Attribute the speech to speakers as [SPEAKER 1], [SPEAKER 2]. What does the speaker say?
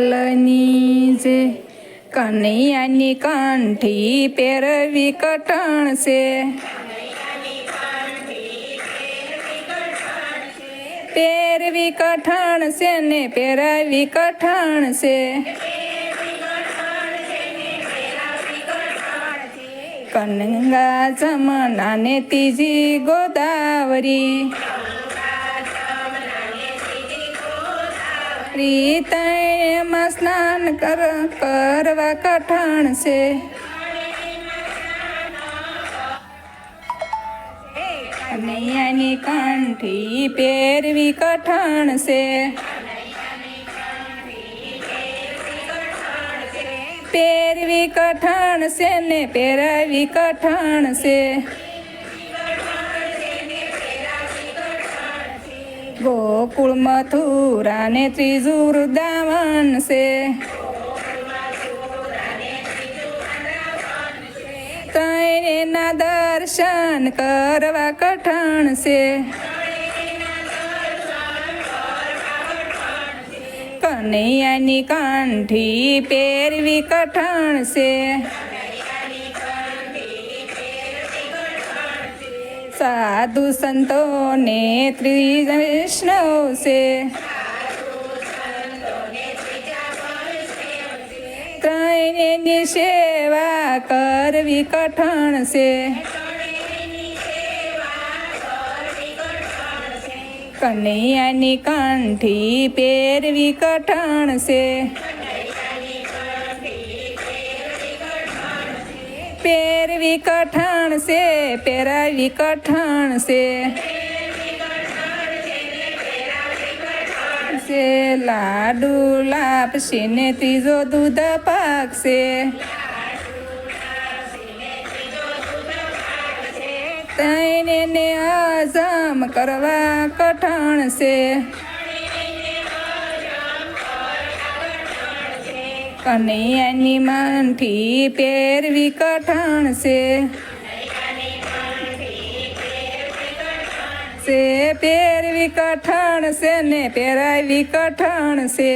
[SPEAKER 1] જે કનૈયાની કંઠી પહેરવી કટણ છે. પહેરવી કઠણ છે ને પહેરાવી કઠણ છે. કનંગા જમના ને ત્રીજી ગોદાવરી. રીતમાં સ્નાન કર, કરવા કઠણ છે. કનૈયાની કંઠી પહેરવી કઠણ છે. પહેરવી કઠણ છે ને પહેરાવી કઠણ છે. ગોકુળ મથુરા ને ત્રીજું વૃંદાવન છે ત્રણેના દર્શન કરવા કઠણ છે કનૈયાની કંઠી પહેરવી કઠણ છે સાધુ સંતોને ત્રિવૈષ્ણવ છે ત્રણેયની સેવા કરવી કઠણ છે. કનૈયાની કંઠી પહેરવી કઠણ છે. પહેરવી કઠણ છે પહેરાવી કઠણ છે. લાડુ લાપસી ને ત્રીજો દૂધ પાકશે. તૈને ને આઝામ કરવા કઠણ છે. કનૈયાની માનથી પહેરવી કઠણ છે પહેરવી કઠણ છે ને પહેરાવી કઠણ છે.